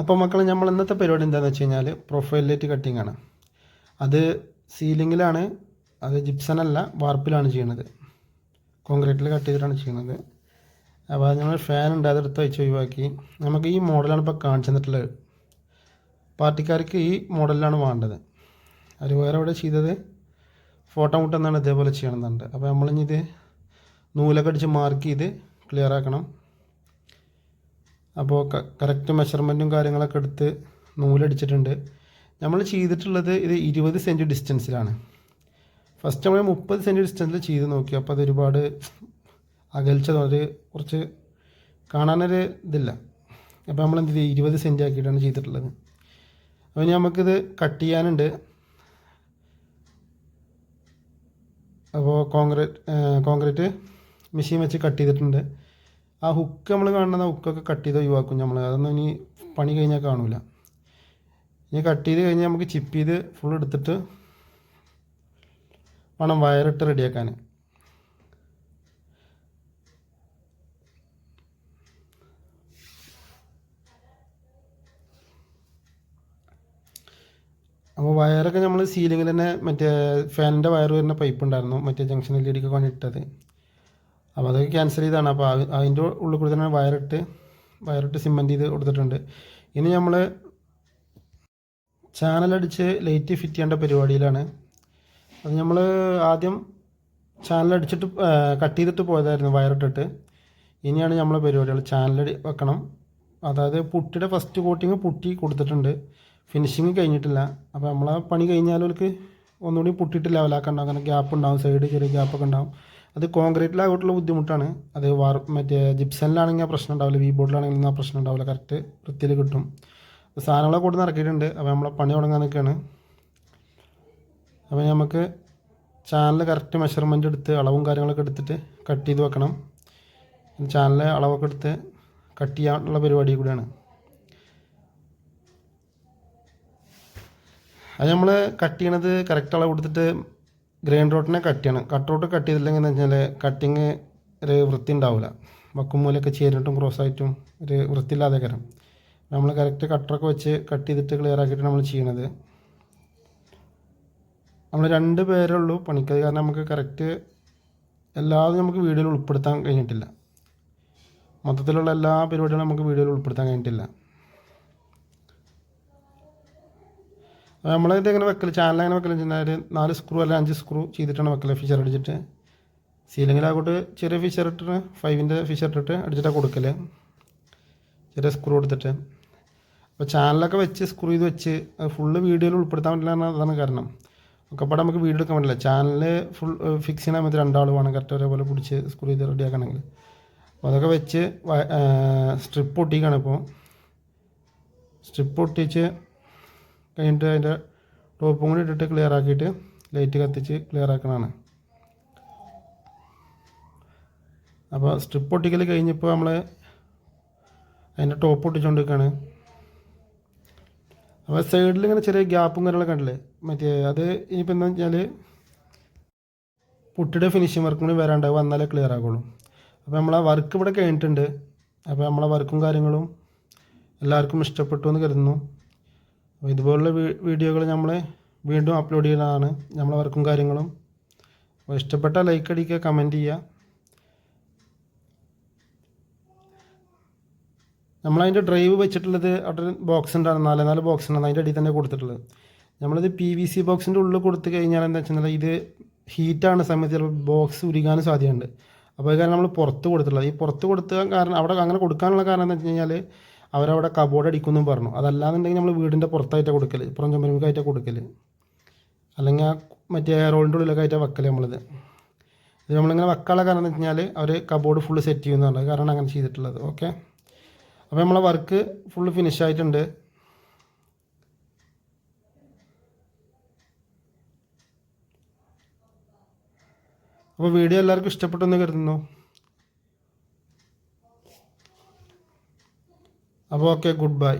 അപ്പോൾ മക്കളെ നമ്മൾ ഇന്നത്തെ പരിപാടി എന്താണെന്ന് വെച്ച് കഴിഞ്ഞാൽ പ്രൊഫൈൽ ലൈറ്റ് കട്ടിംഗ് ആണ്. അത് സീലിങ്ങിലാണ് അത് ജിപ്സൺ അല്ല വാർപ്പിലാണ് ചെയ്യുന്നത് കോൺക്രീറ്റിൽ കട്ട് ചെയ്തിട്ടാണ് ചെയ്യുന്നത് അപ്പോൾ അത് നമ്മൾ ഫാൻ ഉണ്ട് അതെടുത്ത് വെച്ച് ഒഴിവാക്കി. നമുക്ക് ഈ മോഡലാണ് ഇപ്പോൾ കാണിച്ചു തന്നിട്ടുള്ളത്. പാർട്ടിക്കാർക്ക് ഈ മോഡലിലാണ് വേണ്ടത്. അവർ വേറെ എവിടെ ചെയ്തത്? ഫോട്ടോ മുട്ടെന്നാണ് ഇതേപോലെ ചെയ്യണമെന്നുണ്ട് അപ്പോൾ നമ്മളിനി നൂലൊക്കെ അടിച്ച് മാർക്ക് ചെയ്ത് ക്ലിയർ ആക്കണം. അപ്പോൾ കറക്റ്റ് മെഷർമെന്റും കാര്യങ്ങളൊക്കെ എടുത്ത് നൂലടിച്ചിട്ടുണ്ട്. നമ്മൾ ചെയ്തിട്ടുള്ളത് ഇത് ഇരുപത് സെന്റ് ഡിസ്റ്റൻസിലാണ് ഫസ്റ്റ് നമ്മൾ മുപ്പത് സെന്റ് ഡിസ്റ്റൻസിൽ ചെയ്ത് നോക്കി. അപ്പോൾ അത് ഒരുപാട് അകൽച്ച ഒരു കുറച്ച് കാണാനൊരു ഇതില്ല. അപ്പോൾ നമ്മൾ എന്ത് ചെയ്തു? ഇരുപത് സെന്റ് ആക്കിയിട്ടാണ് ചെയ്തിട്ടുള്ളത്. അപ്പോൾ ഇനി നമുക്കിത് കട്ട് ചെയ്യാനുണ്ട്. അപ്പോൾ കോൺക്രീറ്റ് കോൺക്രീറ്റ് മെഷീൻ വെച്ച് കട്ട് ചെയ്തിട്ടുണ്ട്. ആ ഹുക്ക് നമ്മൾ കാണുന്ന ഹുക്കൊക്കെ കട്ട് ചെയ്ത് ഒഴിവാക്കും നമ്മൾ അതൊന്നും ഇനി പണി കഴിഞ്ഞാൽ കാണില്ല ഇനി കട്ട് ചെയ്ത് കഴിഞ്ഞാൽ നമുക്ക് ചിപ്പ് ചെയ്ത് ഫുൾ എടുത്തിട്ട് വേണം വയറിട്ട് റെഡിയാക്കാൻ അപ്പോൾ വയറൊക്കെ നമ്മൾ സീലിങ്ങിൽ തന്നെ മറ്റേ ഫാനിന്റെ വയർ വരുന്ന പൈപ്പ് ഉണ്ടായിരുന്നു. മറ്റേ ജംഗ്ഷൻ എൽ ഇ അപ്പോൾ അതൊക്കെ ക്യാൻസൽ ചെയ്താണ്. അപ്പോൾ അത് അതിന്റെ ഉള്ളിൽ കൂടി തന്നെ വയറിട്ട് വയറിട്ട് സിമെന്റ് ചെയ്ത് കൊടുത്തിട്ടുണ്ട്. ഇനി നമ്മൾ ചാനലടിച്ച് ലൈറ്റ് ഫിറ്റ് ചെയ്യേണ്ട പരിപാടിയിലാണ്. അത് നമ്മൾ ആദ്യം ചാനലടിച്ചിട്ട് കട്ട് ചെയ്തിട്ട് പോയതായിരുന്നു വയറിട്ടിട്ട്. ഇനിയാണ് നമ്മളെ പരിപാടികൾ ചാനൽ വെക്കണം. അതായത് പുട്ടിയുടെ ഫസ്റ്റ് കോട്ടിങ് പുട്ടി കൊടുത്തിട്ടുണ്ട്. ഫിനിഷിങ് കഴിഞ്ഞിട്ടില്ല. അപ്പോൾ നമ്മളാ പണി കഴിഞ്ഞാൽ അവർക്ക് ഒന്നുകൂടി പുട്ടിയിട്ട് ലെവലാക്കണ്ടാവും അങ്ങനെ ഗ്യാപ്പ് ഉണ്ടാവും. സൈഡ് ചെറിയ ഗ്യാപ്പൊക്കെ ഉണ്ടാവും. അത് കോൺക്രീറ്റിലായിട്ടുള്ള ബുദ്ധിമുട്ടാണ്. അത് വാർ മറ്റേ ജിപ്സനിലാണെങ്കിൽ ആ പ്രശ്നം ഉണ്ടാവില്ല വി ബോർഡിലാണെങ്കിലും ആ പ്രശ്നം ഉണ്ടാവില്ല. കറക്റ്റ് വൃത്തിയിൽ കിട്ടും. സാധനങ്ങളെ കൊടുത്ത് ഇറക്കിയിട്ടുണ്ട്. അപ്പോൾ നമ്മളെ പണി തുടങ്ങാൻ നിൽക്കുകയാണ്. അപ്പോൾ നമുക്ക് ചാനൽ കറക്റ്റ് മെഷർമെന്റ് എടുത്ത് അളവും കാര്യങ്ങളൊക്കെ എടുത്തിട്ട് കട്ട് ചെയ്ത് വെക്കണം. ചാനൽ അളവൊക്കെ എടുത്ത് കട്ട് ചെയ്യാനുള്ള പരിപാടി കൂടിയാണ്. അത് നമ്മൾ കട്ട് ചെയ്യണത് കറക്റ്റ് അളവ് കൊടുത്തിട്ട് ഗ്രൈൻഡ് റോട്ടിനെ കട്ട് ചെയ്യണം. കട്ട് ചെയ്തില്ലെങ്കിൽ എന്ന് വെച്ചാൽ കട്ടിങ് ഒരു വൃത്തി ഉണ്ടാവില്ല വക്കുമൂലൊക്കെ ചേരിട്ടും ക്രോസായിട്ടും ഒരു വൃത്തിയില്ലാതെ കരം നമ്മൾ കറക്റ്റ് കട്ടറൊക്കെ വെച്ച് കട്ട് ചെയ്തിട്ട് ക്ലിയർ ആക്കിയിട്ട് നമ്മൾ ചെയ്യണത്. നമ്മൾ രണ്ട് പേരേ ഉള്ളൂ പണിക്കത് കാരണം നമുക്ക് കറക്റ്റ് എല്ലാതും നമുക്ക് വീഡിയോയിൽ ഉൾപ്പെടുത്താൻ കഴിഞ്ഞിട്ടില്ല. മൊത്തത്തിലുള്ള എല്ലാ പരിപാടികളും നമുക്ക് വീഡിയോയിൽ ഉൾപ്പെടുത്താൻ കഴിഞ്ഞിട്ടില്ല. നമ്മളിത് എങ്ങനെ വെക്കൽ ചാനൽ അങ്ങനെ വെക്കൽ വെച്ചാൽ നാല് സ്ക്രൂ അല്ലെങ്കിൽ അഞ്ച് സ്ക്രൂ ചെയ്തിട്ടാണ് വെക്കൽ ഫിഷർ അടിച്ചിട്ട്. സീലിങ്ങിലാകോട്ട് ചെറിയ ഫിഷർ ഇട്ടിട്ട് ഫൈവിന്റെ ഫിഷർ ഇട്ടിട്ട് അടിച്ചിട്ടാണ് കൊടുക്കൽ ചെറിയ സ്ക്രൂ എടുത്തിട്ട് അപ്പോൾ ചാനലൊക്കെ വെച്ച് സ്ക്രൂ ചെയ്ത് വെച്ച് ഫുള്ള് വീഡിയോയിൽ ഉൾപ്പെടുത്താൻ പറ്റില്ല അതാണ് കാരണം. ഒക്കെ പാടെ നമുക്ക് വീഡിയോ എടുക്കാൻ പറ്റില്ല. ചാനൽ ഫുൾ ഫിക്സ് ചെയ്യാൻ സമയത്ത് രണ്ടാൾ വേണം കറക്റ്റ് ഒരേപോലെ പിടിച്ച് സ്ക്രൂ ചെയ്ത് റെഡിയാക്കണമെങ്കിൽ അപ്പോൾ അതൊക്കെ വെച്ച് സ്ട്രിപ്പ് ഒട്ടിക്കാണ് ഇപ്പോൾ സ്ട്രിപ്പ് ഒട്ടിച്ച് കഴിഞ്ഞിട്ട് അതിന്റെ ടോപ്പും കൂടി ഇട്ടിട്ട് ക്ലിയർ ആക്കിയിട്ട് ലൈറ്റ് കത്തിച്ച് ക്ലിയർ ആക്കണതാണ്. അപ്പോൾ സ്ട്രിപ്പ് ഒട്ടിക്കൽ കഴിഞ്ഞപ്പോൾ നമ്മൾ അതിന്റെ ടോപ്പ് ഒട്ടിച്ചുകൊണ്ടിരിക്കുകയാണ് അപ്പോൾ സൈഡിൽ ഇങ്ങനെ ചെറിയ ഗ്യാപ്പും കാര്യങ്ങളൊക്കെ ഉണ്ടല്ലേ മറ്റേ അത് ഇനിയിപ്പോൾ എന്താ വെച്ചാൽ പുട്ടിയുടെ ഫിനിഷിങ് വർക്കും കൂടി വരാണ്ടാവും വന്നാലേ ക്ലിയർ ആകുള്ളൂ. അപ്പോൾ നമ്മളെ വർക്ക് ഇവിടെ കഴിഞ്ഞിട്ടുണ്ട്. അപ്പോൾ നമ്മളെ വർക്കും കാര്യങ്ങളും എല്ലാവർക്കും ഇഷ്ടപ്പെട്ടു എന്ന് കരുതുന്നു. അപ്പോൾ ഇതുപോലുള്ള വീഡിയോകൾ നമ്മൾ വീണ്ടും അപ്ലോഡ് ചെയ്യുന്നതാണ് നമ്മളെ വർക്കും കാര്യങ്ങളും. അപ്പോൾ ഇഷ്ടപ്പെട്ട ലൈക്ക് അടിക്കുക കമന്റ് ചെയ്യുക. നമ്മളതിന്റെ ഡ്രൈവ് വെച്ചിട്ടുള്ളത് അവിടെ ബോക്സ് ഉണ്ടാണ് നാല് നാല് ബോക്സ് ഉണ്ടാണ് അതിന്റെ അടിയിൽ തന്നെ കൊടുത്തിട്ടുള്ളത്. നമ്മളിത് പി വി സി ബോക്സിന്റെ ഉള്ളിൽ കൊടുത്തു കഴിഞ്ഞാൽ എന്താ വെച്ചാൽ ഇത് ഹീറ്റാണ് സമയത്ത് ചിലപ്പോൾ ബോക്സ് ഉരുകാനും സാധ്യതയുണ്ട്. അപ്പോൾ കാരണം നമ്മൾ പുറത്ത് കൊടുത്തിട്ടുള്ളത്. ഈ പുറത്ത് കൊടുത്ത കാരണം അവിടെ അങ്ങനെ കൊടുക്കാനുള്ള കാരണം എന്താ വെച്ച് കഴിഞ്ഞാൽ അവരവിടെ കബോർഡ് അടിക്കുമെന്നും പറഞ്ഞു. അതല്ലാന്നുണ്ടെങ്കിൽ നമ്മൾ വീടിന്റെ പുറത്തായിട്ട് കൊടുക്കൽ പുറം ചുമരുമുക്കായിട്ടാണ് കൊടുക്കൽ അല്ലെങ്കിൽ ആ മറ്റേ റോളിന്റെ ഉള്ളിലൊക്കെ ആയിട്ടാണ് വെക്കൽ നമ്മളിത്. ഇത് നമ്മളിങ്ങനെ വെക്കാനുള്ള കാരണം എന്ന് വെച്ചാൽ അവർ കബോർഡ് ഫുള്ള് സെറ്റ് ചെയ്യുന്നതാണ് കാരണം അങ്ങനെ ചെയ്തിട്ടുള്ളത്. ഓക്കെ അപ്പോൾ നമ്മളെ വർക്ക് ഫുള്ള് ഫിനിഷ് ആയിട്ടുണ്ട്. അപ്പോൾ വീഡിയോ എല്ലാവർക്കും ഇഷ്ടപ്പെട്ടെന്ന് കരുതുന്നു. അപ്പോൾ ഓക്കെ ഗുഡ് ബൈ